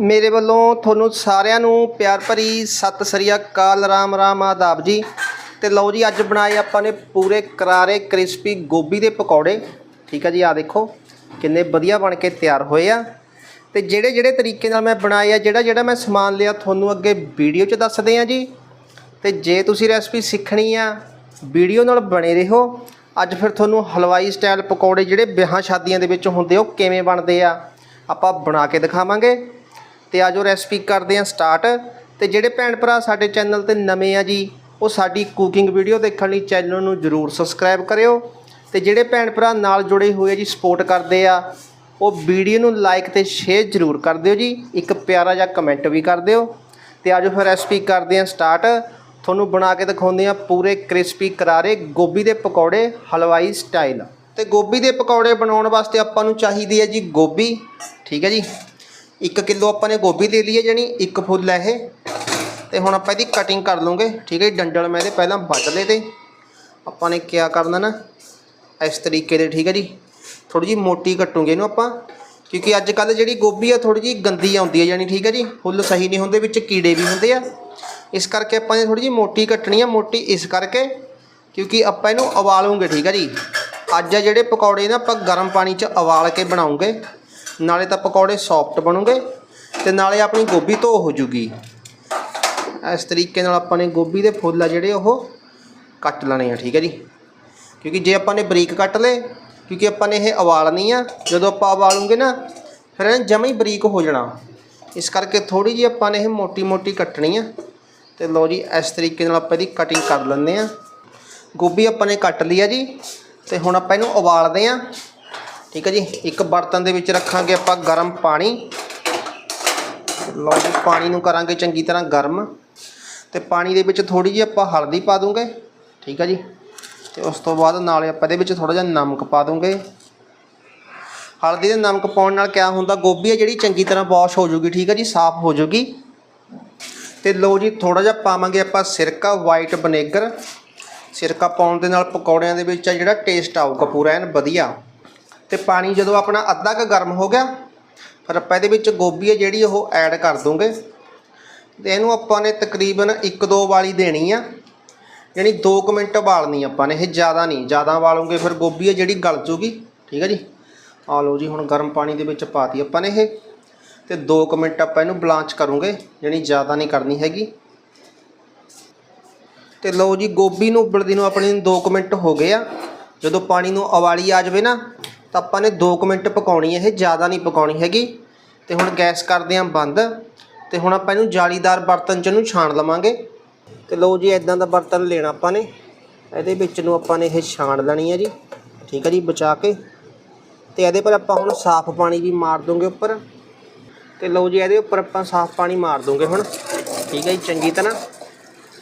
ਮੇਰੇ ਵੱਲੋਂ ਤੁਹਾਨੂੰ ਸਾਰਿਆਂ ਨੂੰ ਪਿਆਰ ਭਰੀ ਸਤਿ ਸ੍ਰੀ ਅਕਾਲ, ਰਾਮ ਰਾਮ ਆਦਾਬ ਜੀ। ਤੇ ਲਓ ਜੀ, ਅੱਜ ਬਣਾਏ ਆਪਾਂ ਨੇ ਪੂਰੇ ਕਰਾਰੇ ਕ੍ਰਿਸਪੀ ਗੋਭੀ ਦੇ ਪਕੌੜੇ। ਠੀਕ ਆ ਜੀ ਆ ਦੇਖੋ, ਕਿੰਨੇ ਵਧੀਆ ਬਣ ਕੇ ਤਿਆਰ ਹੋਏ ਆ। ਤੇ ਜਿਹੜੇ ਜਿਹੜੇ ਤਰੀਕੇ ਨਾਲ ਮੈਂ ਬਣਾਏ ਆ, ਜਿਹੜਾ ਜਿਹੜਾ ਮੈਂ ਸਮਾਨ ਲਿਆ, ਤੁਹਾਨੂੰ ਅੱਗੇ ਵੀਡੀਓ 'ਚ ਦੱਸਦੇ ਆ ਜੀ। ਤੇ ਜੇ ਤੁਸੀਂ ਰੈਸਪੀ ਸਿੱਖਣੀ ਆ, ਵੀਡੀਓ ਨਾਲ ਬਣੇ ਰਹੋ। ਅੱਜ ਫਿਰ ਤੁਹਾਨੂੰ ਹਲਵਾਈ ਸਟਾਈਲ ਪਕੌੜੇ ਜਿਹੜੇ ਵਿਆਹਾਂ ਸ਼ਾਦੀਆਂ ਦੇ ਵਿੱਚ ਹੁੰਦੇ ਉਹ ਕਿਵੇਂ ਬਣਦੇ ਆ, ਆਪਾਂ ਬਣਾ ਕੇ ਦਿਖਾਵਾਂਗੇ। ਤੇ ਆਜੋ ਰੈਸਪੀ ਕਰਦੇ ਹਾਂ ਸਟਾਰਟ ਤੇ ਜਿਹੜੇ ਭੈਣ ਭਰਾ ਸਾਡੇ ਚੈਨਲ ਤੇ ਨਵੇਂ ਆ ਜੀ, ਉਹ ਸਾਡੀ ਕੁਕਿੰਗ ਵੀਡੀਓ ਦੇਖਣ ਲਈ ਚੈਨਲ ਨੂੰ ਜਰੂਰ ਸਬਸਕ੍ਰਾਈਬ ਕਰਿਓ। ਤੇ ਜਿਹੜੇ ਭੈਣ ਭਰਾ ਨਾਲ ਜੁੜੇ ਹੋਏ ਆ ਜੀ ਸਪੋਰਟ ਕਰਦੇ ਆ, ਉਹ ਵੀਡੀਓ ਨੂੰ ਲਾਈਕ ਤੇ ਸ਼ੇਅਰ ਜਰੂਰ ਕਰ ਦਿਓ ਜੀ। ਇੱਕ ਪਿਆਰਾ ਜਿਹਾ ਕਮੈਂਟ ਵੀ ਕਰ ਦਿਓ। ਤੇ ਆਜੋ ਫਿਰ ਰੈਸਪੀ ਕਰਦੇ ਹਾਂ ਸਟਾਰਟ ਤੁਹਾਨੂੰ ਬਣਾ ਕੇ ਦਿਖਾਉਂਦੇ ਆ ਪੂਰੇ ਕ੍ਰਿਸਪੀ ਕਰਾਰੇ ਗੋਭੀ ਦੇ ਪਕੌੜੇ ਹਲਵਾਈ ਸਟਾਈਲ ਤੇ ਗੋਭੀ ਦੇ ਪਕੌੜੇ ਬਣਾਉਣ ਵਾਸਤੇ ਆਪਾਂ ਨੂੰ ਚਾਹੀਦੀ ਹੈ ਜੀ ਗੋਭੀ। ਠੀਕ ਹੈ ਜੀ। 1 ਕਿਲੋ ਆਪਾਂ ਨੇ ਗੋਭੀ ਲੈ ਲਈ ਹੈ ਜਾਣੀ, ਇੱਕ ਫੁੱਲ ਹੈ ਇਹ। ਤੇ ਹੁਣ ਆਪਾਂ ਇਹਦੀ ਕਟਿੰਗ ਕਰ ਲਵਾਂਗੇ। ਠੀਕ ਹੈ ਜੀ, ਡੰਡਲ ਮੈਂ ਇਹਦੇ ਪਹਿਲਾਂ ਵੱਢ ਲਏ ਤੇ ਆਪਾਂ ਨੇ ਕਿਆ ਕਰਨਾ ਨਾ, ਇਸ ਤਰੀਕੇ ਦੇ, ਠੀਕ ਹੈ ਜੀ। ਥੋੜੀ ਜੀ ਮੋਟੀ ਕੱਟੂਗੇ ਇਹਨੂੰ ਆਪਾਂ, ਕਿਉਂਕਿ ਅੱਜ ਕੱਲ ਜਿਹੜੀ ਗੋਭੀ ਆ ਥੋੜੀ ਜੀ ਗੰਦੀ ਆਉਂਦੀ ਹੈ ਜਾਨੀ ਠੀਕ ਹੈ ਜੀ। ਫੁੱਲ ਸਹੀ ਨਹੀਂ ਹੁੰਦੇ, ਵਿੱਚ ਕੀੜੇ ਵੀ ਹੁੰਦੇ ਆ। ਇਸ ਕਰਕੇ ਆਪਾਂ ਨੇ ਥੋੜੀ ਜੀ ਮੋਟੀ ਕੱਟਣੀ ਆ, ਮੋਟੀ ਇਸ ਕਰਕੇ, ਕਿਉਂਕਿ ਆਪਾਂ ਇਹਨੂੰ ਉਬਾਲੂਗੇ, ਠੀਕ ਹੈ ਜੀ। ਅੱਜ ਜਿਹੜੇ ਪਕੌੜੇ ਨਾ, ਆਪਾਂ ਗਰਮ ਪਾਣੀ 'ਚ ਉਬਾਲ ਕੇ ਬਣਾਉਂਗੇ। ਨਾਲੇ ਤਾਂ ਪਕੌੜੇ ਸੌਫਟ ਬਣੂਗੇ ਤੇ ਨਾਲੇ ਆਪਣੀ ਗੋਭੀ ਧੋ ਹੋ ਜੂਗੀ। ਇਸ ਤਰੀਕੇ ਨਾਲ ਆਪਾਂ ਨੇ ਗੋਭੀ ਦੇ ਫੁੱਲ ਆ ਜਿਹੜੇ ਉਹ ਕੱਟ ਲੈਣੇ ਆ, ਠੀਕ ਹੈ ਜੀ? ਕਿਉਂਕਿ ਜੇ ਆਪਾਂ ਨੇ ਬਰੀਕ ਕੱਟ ਲਏ, ਕਿਉਂਕਿ ਆਪਾਂ ਨੇ ਇਹ ਉਬਾਲਣੀ ਆ, ਜਦੋਂ ਆਪਾਂ ਉਬਾਲੂਗੇ ਨਾ, ਫਿਰ ਇਹ ਜਮਾ ਹੀ ਬਰੀਕ ਹੋ ਜਾਣਾ। ਇਸ ਕਰਕੇ ਥੋੜੀ ਜਿਹੀ ਆਪਾਂ ਨੇ ਇਹ ਮੋਟੀ ਮੋਟੀ ਕੱਟਣੀ ਆ। ਤੇ ਲਓ ਜੀ, ਇਸ ਤਰੀਕੇ ਨਾਲ ਆਪਾਂ ਇਹਦੀ ਕਟਿੰਗ ਕਰ ਲੈਂਦੇ ਆ। ਗੋਭੀ ਆਪਾਂ ਨੇ ਕੱਟ ਲਈ ਆ ਜੀ, ਤੇ ਹੁਣ ਆਪਾਂ ਇਹਨੂੰ ਉਬਾਲਦੇ ਆ। ਠੀਕ ਹੈ ਜੀ, ਇੱਕ ਬਰਤਨ ਦੇ ਵਿੱਚ ਰੱਖਾਂਗੇ ਆਪਾਂ ਗਰਮ ਪਾਣੀ। ਲਓ ਜੀ, ਪਾਣੀ ਨੂੰ ਕਰਾਂਗੇ ਚੰਗੀ ਤਰ੍ਹਾਂ ਗਰਮ। ਤੇ ਪਾਣੀ ਦੇ ਵਿੱਚ ਥੋੜੀ ਜਿਹੀ ਆਪਾਂ ਹਲਦੀ ਪਾ ਦੂੰਗੇ, ਠੀਕ ਹੈ ਜੀ। ਤੇ ਉਸ ਤੋਂ ਬਾਅਦ ਨਾਲੇ ਆਪਾਂ ਇਹਦੇ ਵਿੱਚ ਥੋੜਾ ਜਿਹਾ ਨਮਕ ਪਾ ਦੂੰਗੇ। ਹਲਦੀ ਤੇ ਨਮਕ ਪਾਉਣ ਨਾਲ ਕਿਆ ਹੁੰਦਾ, ਗੋਭੀ ਹੈ ਜਿਹੜੀ ਚੰਗੀ ਤਰ੍ਹਾਂ ਵਾਸ਼ ਹੋ ਜੂਗੀ, ਠੀਕ ਹੈ ਜੀ, ਸਾਫ਼ ਹੋ ਜੂਗੀ। ਤੇ ਲਓ ਜੀ ਥੋੜਾ ਜਿਹਾ ਪਾਵਾਂਗੇ ਆਪਾਂ ਸਿਰਕਾ ਵਾਈਟ ਵਿਨੇਗਰ ਸਿਰਕਾ ਪਾਉਣ ਦੇ ਨਾਲ ਪਕੌੜਿਆਂ ਦੇ ਵਿੱਚ ਆ ਜਿਹੜਾ ਟੇਸਟ ਆਊਗਾ ਪੂਰਾ, ਐਨ ਵਧੀਆ। ਤੇ ਪਾਣੀ ਜਦੋਂ ਆਪਣਾ ਅੱਧਾ ਕੁ ਗਰਮ ਹੋ ਗਿਆ, ਫਿਰ ਆਪਾਂ ਇਹਦੇ ਵਿੱਚ ਗੋਭੀ ਹੈ ਜਿਹੜੀ ਉਹ ਐਡ ਕਰ ਦੂੰਗੇ। ਤੇ ਇਹਨੂੰ ਆਪਾਂ ਨੇ ਤਕਰੀਬਨ 1-2 ਵਾਲੀ ਦੇਣੀ ਆ, ਯਾਨੀ 2 ਮਿੰਟ ਉਬਾਲਣੀ ਆਪਾਂ ਨੇ, ਇਹ ਜ਼ਿਆਦਾ ਨਹੀਂ, ਜ਼ਿਆਦਾ ਉਬਾਲੋਗੇ ਫਿਰ ਗੋਭੀ ਹੈ ਜਿਹੜੀ ਗਲ ਜੂਗੀ, ਠੀਕ ਹੈ ਜੀ? ਆ ਲਓ ਜੀ, ਹੁਣ ਗਰਮ ਪਾਣੀ ਦੇ ਵਿੱਚ ਪਾਤੀ ਆਪਾਂ ਨੇ ਇਹ, ਤੇ 2 ਮਿੰਟ ਆਪਾਂ ਇਹਨੂੰ ਬਲਾਂਚ ਕਰੂੰਗੇ, ਯਾਨੀ ਜ਼ਿਆਦਾ ਨਹੀਂ ਕਰਨੀ ਹੈਗੀ। ਤੇ ਲਓ ਜੀ, ਗੋਭੀ ਨੂੰ ਉਬਲਦੀ ਨੂੰ ਆਪਣੀ ਨੂੰ 2 ਮਿੰਟ ਹੋ ਗਏ ਆ, ਜਦੋਂ ਪਾਣੀ ਨੂੰ ਉਬਾਲੀ ਆ ਜਾਵੇ ਨਾ ਤਾਂ ਆਪਾਂ ਨੇ 2 ਮਿੰਟ ਪਕਾਉਣੀ ਹੈ, ਇਹ ਜ਼ਿਆਦਾ ਨਹੀਂ ਪਕਾਉਣੀ ਹੈਗੀ। ਤੇ ਹੁਣ ਗੈਸ ਕਰਦੇ ਆਂ ਬੰਦ। ਤੇ ਹੁਣ ਆਪਾਂ ਇਹਨੂੰ ਜਾਲੀਦਾਰ ਬਰਤਨ 'ਚ ਇਹਨੂੰ ਛਾਣ ਲਵਾਂਗੇ। ਤੇ ਲਓ ਜੀ ਇਦਾਂ ਦਾ ਬਰਤਨ ਲੈਣਾ ਆਪਾਂ ਨੇ। ਇਹਦੇ ਵਿੱਚ ਨੂੰ ਆਪਾਂ ਨੇ ਇਹ ਛਾਣ ਲੈਣੀ ਹੈ ਜੀ। ਠੀਕ ਹੈ ਜੀ, ਬਚਾ ਕੇ। ਤੇ ਇਹਦੇ ਪਰ ਆਪਾਂ ਹੁਣ ਸਾਫ਼ ਪਾਣੀ ਵੀ ਮਾਰ ਦੋਗੇ ਉੱਪਰ। ਤੇ ਲਓ ਜੀ, ਇਹਦੇ ਉੱਪਰ ਆਪਾਂ ਸਾਫ਼ ਪਾਣੀ ਮਾਰ ਦੋਗੇ ਹੁਣ। ਠੀਕ ਹੈ ਜੀ, ਚੰਗੀ ਤਰ੍ਹਾਂ।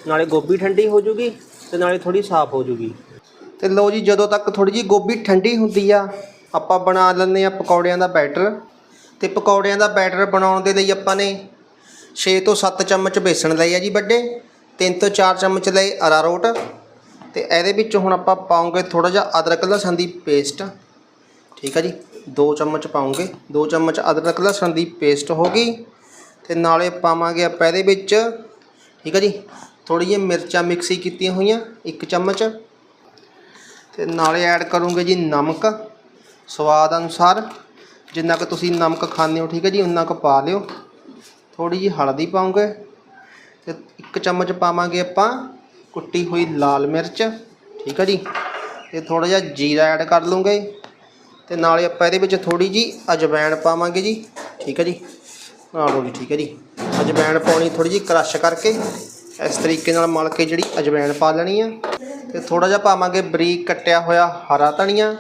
ਨਾਲੇ ਗੋਭੀ ਠੰਡੀ ਹੋ ਜੂਗੀ ਤੇ ਨਾਲੇ ਥੋੜੀ ਸਾਫ਼ ਹੋ ਜੂਗੀ। ਤੇ ਲਓ ਜੀ, ਜਦੋਂ ਤੱਕ ਥੋੜੀ ਜੀ ਗੋਭੀ ਠੰਡੀ ਹੁੰਦੀ ਆ ਆਪਾਂ ਬਣਾ ਲੈਂਦੇ ਆ ਪਕੌੜਿਆਂ ਦਾ ਬੈਟਰ। ਤੇ ਪਕੌੜਿਆਂ ਦਾ ਬੈਟਰ ਬਣਾਉਣ ਦੇ ਲਈ ਆਪਾਂ ਨੇ 6 ਤੋਂ 7 ਚਮਚ ਬੇਸਣ ਲਏ ਆ ਜੀ ਵੱਡੇ 3 ਤੋਂ 4 ਚਮਚ ਲਏ ਅਰਾਰੋਟ ਤੇ ਇਹਦੇ ਵਿੱਚ ਹੁਣ ਆਪਾਂ ਪਾਉਂਗੇ ਥੋੜਾ ਜਿਹਾ ਅਦਰਕ ਲਸਣ ਦੀ ਪੇਸਟ। ਠੀਕ ਆ ਜੀ 2 ਚਮਚ ਪਾਉਂਗੇ 2 ਚਮਚ ਅਦਰਕ ਲਸਣ ਦੀ ਪੇਸਟ ਹੋ ਗਈ। ਤੇ ਨਾਲੇ ਪਾਵਾਂਗੇ ਆਪਾਂ ਇਹਦੇ ਵਿੱਚ, ਠੀਕ ਆ ਜੀ ਥੋੜੀ ਜਿਹੀ ਮਿਰਚਾਂ ਮਿਕਸੀ ਕੀਤੀਆਂ ਹੋਈਆਂ 1 ਚਮਚ। ਤੇ ਨਾਲੇ ਐਡ ਕਰੂੰਗੇ ਜੀ ਨਮਕ। ਸਵਾਦ ਅਨੁਸਾਰ, ਜਿੰਨਾ ਕੁ ਤੁਸੀਂ ਨਮਕ ਖਾਂਦੇ ਹੋ, ਠੀਕ ਹੈ ਜੀ ਉਨਾ ਕੁ ਪਾ ਲਿਓ। ਥੋੜੀ ਜਿਹੀ ਹਲਦੀ ਪਾਉਂਗੇ ਤੇ ਇੱਕ ਚਮਚ ਪਾਵਾਂਗੇ ਆਪਾਂ ਕੁੱਟੀ ਹੋਈ ਲਾਲ ਮਿਰਚ, ਠੀਕ ਹੈ ਜੀ। ਤੇ ਥੋੜਾ ਜਿਹਾ ਜੀਰਾ ਐਡ ਕਰ ਲੂੰਗੇ ਤੇ ਨਾਲੇ ਆਪਾਂ ਇਹਦੇ ਵਿੱਚ ਥੋੜੀ ਜੀ ਅਜਵਾਇਣ ਪਾਵਾਂਗੇ ਜੀ, ਠੀਕ ਹੈ ਜੀ। ਆ ਲਓ ਜੀ ਠੀਕ ਹੈ ਜੀ। ਅਜਵਾਇਣ ਪਾਉਣੀ ਥੋੜੀ ਜੀ ਕ੍ਰਸ਼ ਕਰਕੇ ਇਸ ਤਰੀਕੇ ਨਾਲ ਮਲ ਕੇ ਜਿਹੜੀ ਅਜਵਾਇਣ ਪਾ ਲੈਣੀ ਆ। ਤੇ ਥੋੜਾ ਜਿਹਾ ਪਾਵਾਂਗੇ ਬਰੀਕ ਕੱਟਿਆ ਹੋਇਆ ਹਰਾ ਧਨੀਆ।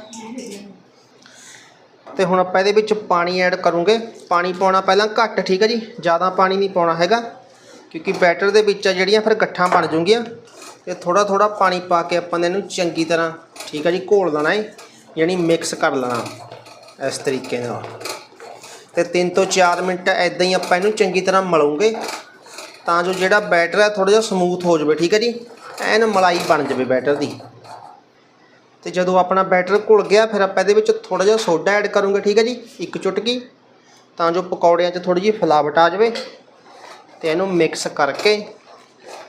ਤੇ ਹੁਣ ਆਪਾਂ ਇਹਦੇ ਵਿੱਚ ਪਾਣੀ ਐਡ ਕਰੂੰਗੇ। ਪਾਣੀ ਪਾਉਣਾ ਪਹਿਲਾਂ ਘੱਟ, ਠੀਕ ਹੈ ਜੀ? ਜ਼ਿਆਦਾ ਪਾਣੀ ਨਹੀਂ ਪਾਉਣਾ ਹੈਗਾ, ਕਿਉਂਕਿ ਬੈਟਰ ਦੇ ਵਿੱਚ ਆ ਜਿਹੜੀਆਂ ਫਿਰ ਗੱਠਾਂ ਬਣ ਜੂਗੀਆਂ ਤੇ ਥੋੜਾ ਥੋੜਾ ਪਾਣੀ ਪਾ ਕੇ ਆਪਾਂ ਨੇ ਇਹਨੂੰ ਚੰਗੀ ਤਰ੍ਹਾਂ, ਠੀਕ ਹੈ ਜੀ, ਘੋਲ ਲੈਣਾ ਹੈ ਯਾਨੀ ਮਿਕਸ ਕਰ ਲੈਣਾ ਇਸ ਤਰੀਕੇ ਨਾਲ। ਤੇ 3 ਤੋਂ 4 ਮਿੰਟ ਐਦਾਂ ਹੀ ਆਪਾਂ ਇਹਨੂੰ ਚੰਗੀ ਤਰ੍ਹਾਂ ਮਲੂਗੇ ਤਾਂ ਜੋ ਜਿਹੜਾ ਬੈਟਰ ਹੈ ਥੋੜਾ ਜਿਹਾ ਸਮੂਥ ਹੋ ਜਾਵੇ, ਠੀਕ ਹੈ ਜੀ? ਐਨ ਮਲਾਈ ਬਣ ਜਾਵੇ ਬੈਟਰ ਦੀ। ਤੇ ਜਦੋਂ ਆਪਣਾ ਬੈਟਰ ਘੁਲ ਗਿਆ, ਫਿਰ ਆਪਾਂ ਇਹਦੇ ਵਿੱਚ ਥੋੜਾ ਜਿਹਾ ਸੋਡਾ ਐਡ ਕਰੂੰਗੇ, ਠੀਕ ਹੈ ਜੀ? ਇੱਕ ਚੁਟਕੀ। ਤਾਂ ਜੋ ਪਕੌੜਿਆਂ 'ਚ ਥੋੜੀ ਜਿਹੀ ਫਲਾਵਟ ਆ ਜਾਵੇ ਤੇ ਇਹਨੂੰ ਮਿਕਸ ਕਰਕੇ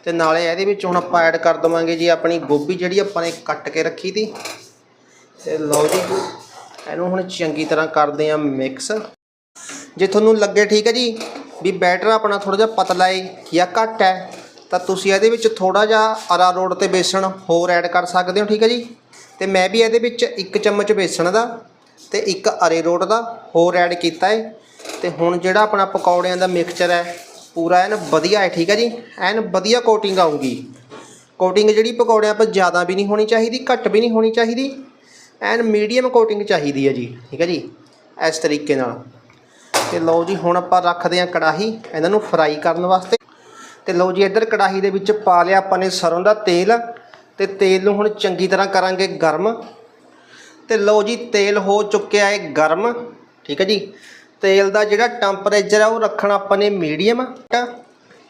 ਤੇ ਨਾਲੇ ਇਹਦੇ ਵਿੱਚ ਹੁਣ ਆਪਾਂ ਐਡ ਕਰ ਦਵਾਂਗੇ ਜੀ ਆਪਣੀ ਗੋਭੀ ਜਿਹੜੀ ਆਪਾਂ ਨੇ ਕੱਟ ਕੇ ਰੱਖੀ ਤੀ। ਤੇ ਲਓ ਜੀ, ਇਹਨੂੰ ਹੁਣ ਚੰਗੀ ਤਰ੍ਹਾਂ ਕਰਦੇ ਆ ਮਿਕਸ ਜੇ ਤੁਹਾਨੂੰ ਲੱਗੇ ਠੀਕ ਹੈ ਜੀ, ਵੀ ਬੈਟਰ ਆਪਣਾ ਥੋੜਾ ਜਿਹਾ ਪਤਲਾ ਹੈ ਜਾਂ ਘੱਟ ਹੈ, ਤਾਂ ਤੁਸੀਂ ਇਹਦੇ ਵਿੱਚ ਥੋੜਾ ਜਿਹਾ ਅਰਾਰੋਟ ਤੇ ਬੇਸਣ ਹੋਰ ਐਡ ਕਰ ਸਕਦੇ ਹੋ, ਠੀਕ ਹੈ ਜੀ? ਤੇ ਮੈਂ ਵੀ ਇਹਦੇ ਵਿੱਚ ਇੱਕ ਚਮਚ ਬੇਸਣ ਦਾ ਤੇ ਇੱਕ ਅਰੇਰੋਟ ਦਾ ਹੋਰ ਐਡ ਕੀਤਾ ਹੈ ਤੇ ਹੁਣ ਜਿਹੜਾ ਆਪਣਾ ਪਕੌੜਿਆਂ ਦਾ ਮਿਕਸਚਰ ਹੈ, ਪੂਰਾ ਐਨ ਵਧੀਆ ਹੈ ਠੀਕ ਹੈ ਜੀ? ਐਨ ਵਧੀਆ ਕੋਟਿੰਗ ਆਊਗੀ। ਕੋਟਿੰਗ ਜਿਹੜੀ ਪਕੌੜਿਆਂ ਪਰ ਜ਼ਿਆਦਾ ਵੀ ਨਹੀਂ ਹੋਣੀ ਚਾਹੀਦੀ, ਘੱਟ ਵੀ ਨਹੀਂ ਹੋਣੀ ਚਾਹੀਦੀ ਐਨ ਮੀਡੀਅਮ ਕੋਟਿੰਗ ਚਾਹੀਦੀ ਹੈ ਜੀ, ਠੀਕ ਹੈ ਜੀ? ਇਸ ਤਰੀਕੇ ਨਾਲ। ਤੇ ਲਓ ਜੀ, ਹੁਣ ਆਪਾਂ ਰੱਖਦੇ ਹਾਂ ਕੜਾਹੀ, ਇਹਨਾਂ ਨੂੰ ਫਰਾਈ ਕਰਨ ਵਾਸਤੇ। ਤੇ ਲਓ ਜੀ, ਇੱਧਰ ਕੜਾਹੀ ਦੇ ਵਿੱਚ ਪਾ ਲਿਆ ਆਪਾਂ ਨੇ ਸਰੋਂ ਦਾ ਤੇਲ। ਤੇ ਤੇਲ ਨੂੰ ਹੁਣ ਚੰਗੀ ਤਰ੍ਹਾਂ ਕਰਾਂਗੇ ਗਰਮ। ਤੇ ਲਓ ਜੀ, ਤੇਲ ਹੋ ਚੁੱਕਿਆ ਹੈ ਗਰਮ, ਠੀਕ ਹੈ ਜੀ। ਤੇਲ ਦਾ ਜਿਹੜਾ ਟੈਂਪਰੇਚਰ ਹੈ ਉਹ ਰੱਖਣਾ ਆਪਾਂ ਨੇ ਮੀਡੀਅਮ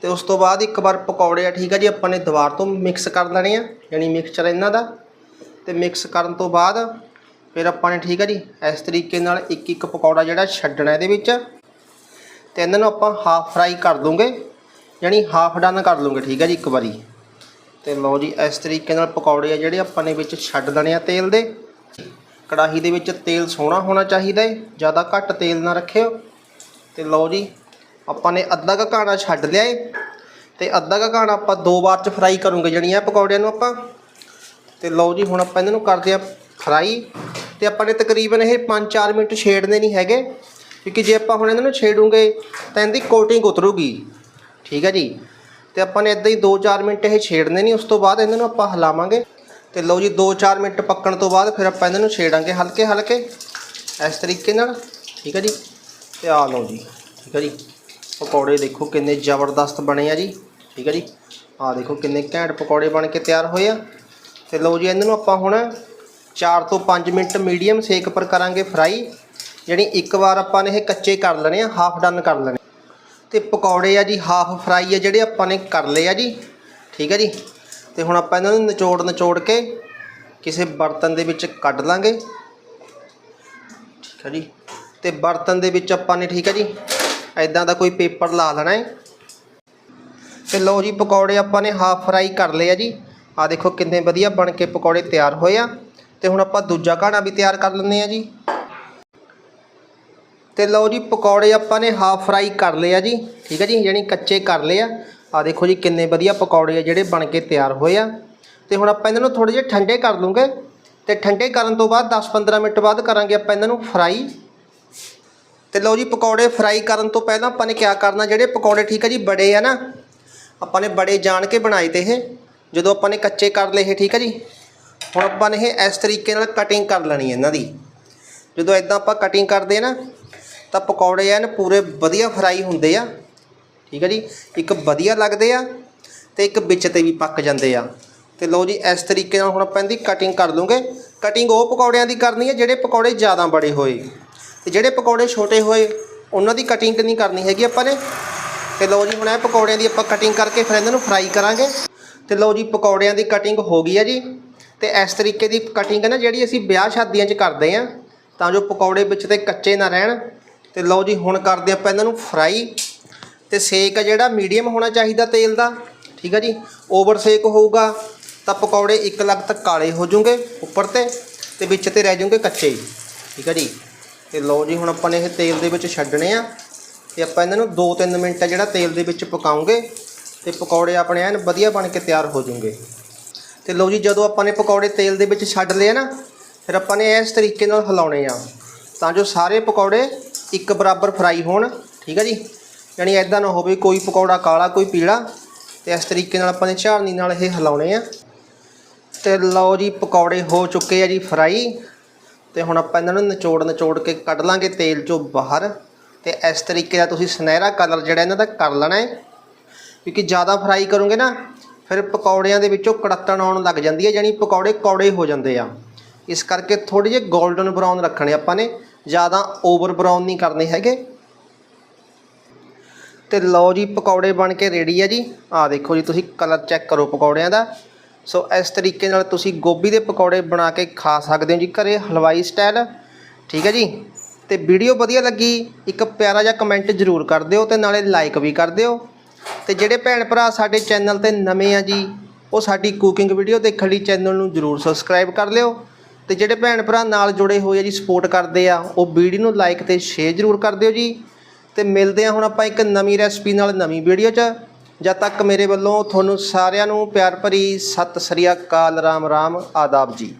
ਤੇ ਉਸ ਤੋਂ ਬਾਅਦ ਇੱਕ ਵਾਰ ਪਕੌੜੇ ਆ, ਠੀਕ ਹੈ ਜੀ, ਆਪਾਂ ਨੇ ਦੁਬਾਰ ਤੋਂ ਮਿਕਸ ਕਰ ਲੈਣੇ ਆ, ਯਾਨੀ ਮਿਕਸਚਰ ਇਹਨਾਂ ਦਾ। ਤੇ ਮਿਕਸ ਕਰਨ ਤੋਂ ਬਾਅਦ ਫਿਰ ਆਪਾਂ ਨੇ, ਠੀਕ ਹੈ ਜੀ, ਇਸ ਤਰੀਕੇ ਨਾਲ ਇੱਕ ਇੱਕ ਪਕੌੜਾ ਜਿਹੜਾ ਛੱਡਣਾ ਇਹਦੇ ਵਿੱਚ। ਤੇ ਇਹਨਾਂ ਨੂੰ ਆਪਾਂ ਹਾਫ ਫਰਾਈ ਕਰ ਦੂੰਗੇ, ਯਾਨੀ ਹਾਫ ਡਨ ਕਰ ਲੂੰਗੇ, ਠੀਕ ਹੈ ਜੀ, ਇੱਕ ਵਾਰੀ। ਤੇ ਲਓ ਜੀ, ਇਸ ਤਰੀਕੇ ਨਾਲ ਪਕੌੜੇ ਆ ਜਿਹੜੇ ਆਪਾਂ ਨੇ ਵਿੱਚ ਛੱਡ ਦੇਣੇ ਆ ਤੇਲ ਦੇ। ਕੜਾਹੀ ਦੇ ਵਿੱਚ ਤੇਲ ਸੋਹਣਾ ਹੋਣਾ ਚਾਹੀਦਾ ਹੈ ਜ਼ਿਆਦਾ ਘੱਟ ਤੇਲ ਨਾ ਰੱਖਿਓ। ਤੇ ਲਓ ਜੀ, ਆਪਾਂ ਨੇ ਅੱਧਾ ਕ ਘਾਣਾ ਛੱਡ ਲਿਆ ਏ। ਤੇ ਅੱਧਾ ਕੁ ਘਾਣਾ ਆਪਾਂ ਦੋ ਵਾਰ ਚ ਫਰਾਈ ਕਰੂੰਗੇ ਜਿਹੜੀਆਂ ਪਕੌੜਿਆਂ ਨੂੰ ਆਪਾਂ। ਤੇ ਲਓ ਜੀ, ਹੁਣ ਆਪਾਂ ਇਹਨਾਂ ਨੂੰ ਕਰਦੇ ਆ ਫਰਾਈ ਤੇ ਆਪਾਂ ਨੇ ਤਕਰੀਬਨ ਇਹ 5-4 ਮਿੰਟ ਛੇੜਨੇ ਨਹੀਂ ਹੈਗੇ, ਕਿਉਂਕਿ ਜੇ ਆਪਾਂ ਹੁਣ ਇਹਨਾਂ ਨੂੰ ਛੇੜੂਗੇ ਤਾਂ ਇਹਦੀ ਕੋਟਿੰਗ ਉਤਰੂਗੀ। ਠੀਕ ਹੈ ਜੀ? ਤੇ ਆਪਾਂ ਨੇ ਇਦਾਂ ਹੀ 2-4 ਮਿੰਟ ਇਹ ਛੇੜਨੇ ਨਹੀਂ, ਉਸ ਤੋਂ ਬਾਅਦ ਇਹਨਾਂ ਨੂੰ ਆਪਾਂ ਹਿਲਾਵਾਂਗੇ। ਤੇ ਲਓ ਜੀ 2-4 ਮਿੰਟ ਪੱਕਣ ਤੋਂ ਬਾਅਦ ਫਿਰ ਆਪਾਂ ਇਹਨਾਂ ਨੂੰ ਛੇੜਾਂਗੇ ਹਲਕੇ ਹਲਕੇ ਇਸ ਤਰੀਕੇ ਨਾਲ, ਠੀਕ ਹੈ ਜੀ? ਤੇ ਆ ਲਓ ਜੀ, ਠੀਕ ਹੈ ਜੀ? ਪਕੌੜੇ ਦੇਖੋ ਕਿੰਨੇ ਜ਼ਬਰਦਸਤ ਬਣੇ ਆ ਜੀ, ਠੀਕ ਹੈ ਜੀ? ਆ ਦੇਖੋ ਕਿੰਨੇ ਘੈਂਟ ਪਕੌੜੇ ਬਣ ਕੇ ਤਿਆਰ ਹੋਏ ਆ। ਤੇ ਲਓ ਜੀ, ਇਹਨਾਂ ਨੂੰ ਆਪਾਂ ਹੁਣ 4 ਤੋਂ 5 ਮਿੰਟ ਮੀਡੀਅਮ ਸੇਕ ਪਰ ਕਰਾਂਗੇ ਫਰਾਈ। ਜਿਹੜੀ ਇੱਕ ਵਾਰ ਆਪਾਂ ਨੇ ਇਹ ਕੱਚੇ ਕਰ ਲੈਣੇ ਆ, ਹਾਫ ਡਨ ਕਰ ਲੈਣੇ ਤੇ ਪਕੌੜੇ ਆ ਜੀ ਹਾਫ ਫਰਾਈ ਆ ਜਿਹੜੇ ਆਪਾਂ ਨੇ ਕਰ ਲਏ ਆ ਜੀ। ਠੀਕ ਹੈ ਜੀ? ਤੇ ਹੁਣ ਆਪਾਂ ਇਹਨਾਂ ਨੂੰ ਨਿਚੋੜ ਨਿਚੋੜ ਕੇ ਕਿਸੇ ਬਰਤਨ ਦੇ ਵਿੱਚ ਕੱਢ ਲਾਂਗੇ। ਠੀਕ ਹੈ ਜੀ? ਤੇ ਬਰਤਨ ਦੇ ਵਿੱਚ ਆਪਾਂ ਨੇ, ਠੀਕ ਹੈ ਜੀ? ਐਦਾਂ ਦਾ ਕੋਈ ਪੇਪਰ ਲਾ ਲੈਣਾ ਹੈ। ਤੇ ਲਓ ਜੀ, ਪਕੌੜੇ ਆਪਾਂ ਨੇ ਹਾਫ ਫਰਾਈ ਕਰ ਲਏ ਆ ਜੀ। ਆ ਦੇਖੋ ਕਿੰਨੇ ਵਧੀਆ ਬਣ ਕੇ ਪਕੌੜੇ ਤਿਆਰ ਹੋਏ ਆ। ਤੇ ਹੁਣ ਆਪਾਂ ਦੂਜਾ ਘਾਣਾ ਵੀ ਤਿਆਰ ਕਰ ਲੈਂਦੇ ਆ ਜੀ। ਤੇ ਲਓ ਜੀ, ਪਕੌੜੇ ਆਪਾਂ ਨੇ ਹਾਫ ਫਰਾਈ ਕਰ ਲਏ ਆ ਜੀ। ਠੀਕ ਹੈ ਜੀ, ਯਾਨੀ ਕੱਚੇ ਕਰ ਲਏ ਆ। ਆ ਦੇਖੋ ਜੀ, ਕਿੰਨੇ ਵਧੀਆ ਪਕੌੜੇ ਆ ਜਿਹੜੇ ਬਣ ਕੇ ਤਿਆਰ ਹੋਏ ਆ। ਤੇ ਹੁਣ ਆਪਾਂ ਇਹਨਾਂ ਨੂੰ ਥੋੜੇ ਜਿਹੇ ਠੰਡੇ ਕਰ ਲੂੰਗੇ। ਤੇ ਠੰਡੇ ਕਰਨ ਤੋਂ ਬਾਅਦ 10-15 ਮਿੰਟ ਬਾਅਦ ਕਰਾਂਗੇ ਆਪਾਂ ਇਹਨਾਂ ਨੂੰ ਫਰਾਈ ਤੇ ਲਓ ਜੀ, ਪਕੌੜੇ ਫਰਾਈ ਕਰਨ ਤੋਂ ਪਹਿਲਾਂ ਆਪਾਂ ਨੇ ਕੀ ਕਰਨਾ, ਜਿਹੜੇ ਪਕੌੜੇ ਠੀਕ ਹੈ ਜੀ, ਬੜੇ ਆ ਨਾ, ਆਪਾਂ ਨੇ ਬੜੇ ਜਾਣ ਕੇ ਬਣਾਏ ਤੇ ਇਹ। ਜਦੋਂ ਆਪਾਂ ਨੇ ਕੱਚੇ ਕਰ ਲਏ ਇਹ, ਠੀਕ ਹੈ ਜੀ। ਹੁਣ ਆਪਾਂ ਨੇ ਇਹ ਇਸ ਤਰੀਕੇ ਨਾਲ ਕਟਿੰਗ ਕਰ ਲੈਣੀ ਹੈ ਇਹਨਾਂ ਦੀ। ਜਦੋਂ ਇਦਾਂ ਆਪਾਂ ਕਟਿੰਗ ਕਰਦੇ ਆ ਨਾ ਤਾਂ ਪਕੌੜੇ ਐਨ ਪੂਰੇ ਵਧੀਆ ਫਰਾਈ ਹੁੰਦੇ ਆ। ਠੀਕ ਹੈ ਜੀ? ਇੱਕ ਵਧੀਆ ਲੱਗਦੇ ਆ ਤੇ ਇੱਕ ਵਿੱਚ ਤੇ ਵੀ ਪੱਕ ਜਾਂਦੇ ਆ। ਤੇ ਲਓ ਜੀ, ਇਸ ਤਰੀਕੇ ਨਾਲ ਹੁਣ ਆਪਾਂ ਇਹਦੀ ਕਟਿੰਗ ਕਰ ਲੂੰਗੇ ਕਟਿੰਗ ਉਹ ਪਕੌੜਿਆਂ ਦੀ ਕਰਨੀ ਹੈ ਜਿਹੜੇ ਪਕੌੜੇ ਜ਼ਿਆਦਾ ਬੜੇ ਹੋਏ। ਤੇ ਜਿਹੜੇ ਪਕੌੜੇ ਛੋਟੇ ਹੋਏ, ਉਹਨਾਂ ਦੀ ਕਟਿੰਗ ਨਹੀਂ ਕਰਨੀ ਹੈਗੀ ਆਪਾਂ ਨੇ। ਤੇ ਲਓ ਜੀ, ਹੁਣ ਇਹ ਪਕੌੜਿਆਂ ਦੀ ਆਪਾਂ ਕਟਿੰਗ ਕਰਕੇ ਫਿਰ ਇਹਨਾਂ ਨੂੰ ਫਰਾਈ ਕਰਾਂਗੇ। ਤੇ ਲਓ ਜੀ, ਪਕੌੜਿਆਂ ਦੀ ਕਟਿੰਗ ਹੋ ਗਈ ਹੈ ਜੀ। ਤੇ ਇਸ ਤਰੀਕੇ ਦੀ ਕਟਿੰਗ ਹੈ ਨਾ ਜਿਹੜੀ ਅਸੀਂ ਵਿਆਹ ਸ਼ਾਦੀਆਂ 'ਚ ਕਰਦੇ ਆ, ਤਾਂ ਜੋ ਪਕੌੜੇ ਵਿੱਚ ਤੇ ਕੱਚੇ ਨਾ ਰਹਿਣ। ਤੇ ਲਓ ਜੀ, ਹੁਣ ਕਰਦੇ ਆਪਾਂ ਇਹਨਾਂ ਨੂੰ ਫਰਾਈ ਤੇ ਸੇਕ ਆ ਜਿਹੜਾ ਮੀਡੀਅਮ ਹੋਣਾ ਚਾਹੀਦਾ ਤੇਲ ਦਾ। ਠੀਕ ਹੈ ਜੀ? ਓਵਰ ਸੇਕ ਹੋਊਗਾ, ਤਾਂ ਪਕੌੜੇ ਇੱਕ ਲੱਗ ਤੱਕ ਕਾਲੇ ਹੋ ਜਾਣਗੇ ਉੱਪਰ ਤੇ ਤੇ ਵਿੱਚ ਤੇ ਰਹਿ ਜਾਣਗੇ ਕੱਚੇ ਠੀਕ ਹੈ ਜੀ? ਤੇ ਲਓ ਜੀ, ਹੁਣ ਆਪਾਂ ਨੇ ਇਹ ਤੇਲ ਦੇ ਵਿੱਚ ਛੱਡਣੇ ਆ। ਤੇ ਆਪਾਂ ਇਹਨਾਂ ਨੂੰ 2-3 ਮਿੰਟ ਜਿਹੜਾ ਤੇਲ ਦੇ ਵਿੱਚ ਪਕਾਉਂਗੇ, ਤੇ ਪਕੌੜੇ ਆਪਣੇ ਐਨ ਵਧੀਆ ਬਣ ਕੇ ਤਿਆਰ ਹੋ ਜਾਣਗੇ ਤੇ ਲਓ ਜੀ, ਜਦੋਂ ਆਪਾਂ ਨੇ ਪਕੌੜੇ ਤੇਲ ਦੇ ਵਿੱਚ ਛੱਡ ਲਏ ਨਾ, ਫਿਰ ਆਪਾਂ ਨੇ ਇਸ ਤਰੀਕੇ ਨਾਲ ਹਿਲਾਉਣੇ ਆ। ਤਾਂ ਜੋ ਸਾਰੇ ਪਕੌੜੇ ਇੱਕ ਬਰਾਬਰ ਫਰਾਈ ਹੋਣ, ਠੀਕ ਹੈ ਜੀ? ਯਾਨੀ ਐਦਾਂ ਨਾ ਹੋਵੇ ਕੋਈ ਪਕੌੜਾ ਕਾਲਾ, ਕੋਈ ਪੀਲਾ। ਤੇ ਇਸ ਤਰੀਕੇ ਨਾਲ ਆਪਾਂ ਨੇ ਝਾੜਨੀ ਨਾਲ ਇਹ ਹਿਲਾਉਣੇ ਆ। ਤੇ ਲਓ ਜੀ, ਪਕੌੜੇ ਹੋ ਚੁੱਕੇ ਆ ਜੀ ਫਰਾਈ। ਤੇ ਹੁਣ ਆਪਾਂ ਇਹਨਾਂ ਨੂੰ ਨਿਚੋੜ ਨਿਚੋੜ ਕੇ ਕੱਢ ਲਾਂਗੇ ਤੇਲ ਚੋਂ ਬਾਹਰ। ਤੇ ਇਸ ਤਰੀਕੇ ਦਾ ਤੁਸੀਂ ਸੁਨਹਿਰਾ ਕਲਰ ਜਿਹੜਾ ਇਹਨਾਂ ਦਾ ਕਰ ਲੈਣਾ ਹੈ। ਕਿਉਂਕਿ ਜ਼ਿਆਦਾ ਫਰਾਈ ਕਰੋਗੇ ਨਾ, ਫਿਰ ਪਕੌੜਿਆਂ ਦੇ ਵਿੱਚੋਂ ਕੜੱਤਣ ਆਉਣ ਲੱਗ ਜਾਂਦੀ ਹੈ ਜਾਨੀ ਪਕੌੜੇ ਕੌੜੇ ਹੋ ਜਾਂਦੇ ਆ। ਇਸ ਕਰਕੇ ਥੋੜੀ ਜਿਹੇ 골ਡਨ ਬਰਾਊਨ ਰੱਖਣੇ ਆਪਾਂ ਨੇ। ਜ਼ਿਆਦਾ ਓਵਰ ਬਰਾਊਨ ਨਹੀਂ ਕਰਨੇ ਹੈਗੇ। ਤੇ ਲਓ ਜੀ, ਪਕੌੜੇ ਬਣ ਕੇ ਰੈਡੀ ਆ ਜੀ। ਆਹ ਦੇਖੋ ਜੀ, ਤੁਸੀਂ ਕਲਰ ਚੈੱਕ ਕਰੋ ਪਕੌੜਿਆਂ ਦਾ। ਸੋ ਇਸ ਤਰੀਕੇ ਨਾਲ ਤੁਸੀਂ ਗੋਭੀ ਦੇ ਪਕੌੜੇ ਬਣਾ ਕੇ ਖਾ ਸਕਦੇ ਹੋ ਜੀ, ਘਰੇ ਹਲਵਾਈ ਸਟਾਈਲ ਠੀਕ ਹੈ ਜੀ? ਤੇ ਵੀਡੀਓ ਵਧੀਆ ਲੱਗੀ, ਇੱਕ ਪਿਆਰਾ ਜਿਹਾ ਕਮੈਂਟ ਜ਼ਰੂਰ ਕਰ ਦਿਓ ਤੇ ਨਾਲੇ ਲਾਈਕ ਵੀ ਕਰ ਦਿਓ। ਤੇ ਜਿਹੜੇ ਭੈਣ ਭਰਾ ਸਾਡੇ ਚੈਨਲ ਤੇ ਨਵੇਂ ਆ ਜੀ, ਉਹ ਸਾਡੀ ਕੁਕਿੰਗ ਵੀਡੀਓ ਦੇਖਣ ਲਈ ਚੈਨਲ ਨੂੰ ਜ਼ਰੂਰ ਸਬਸਕ੍ਰਾਈਬ ਕਰ ਲਿਓ। ਤੇ ਜਿਹੜੇ ਭੈਣ ਭਰਾ ਨਾਲ ਜੁੜੇ ਹੋਏ ਆ ਜੀ ਸਪੋਰਟ ਕਰਦੇ ਆ, ਉਹ ਵੀਡੀਓ ਨੂੰ ਲਾਈਕ ਤੇ ਸ਼ੇਅਰ ਜ਼ਰੂਰ ਕਰ ਦਿਓ ਜੀ। ਤੇ ਮਿਲਦੇ ਆ ਹੁਣ ਆਪਾਂ ਇੱਕ ਨਵੀਂ ਰੈਸਪੀ ਨਾਲ ਨਵੀਂ ਵੀਡੀਓ 'ਚ। ਜਦ ਤੱਕ ਮੇਰੇ ਵੱਲੋਂ ਤੁਹਾਨੂੰ ਸਾਰਿਆਂ ਨੂੰ ਪਿਆਰ ਭਰੀ ਸਤਿ ਸ੍ਰੀ ਅਕਾਲ, ਰਾਮ ਰਾਮ, ਆਦਾਬ ਜੀ।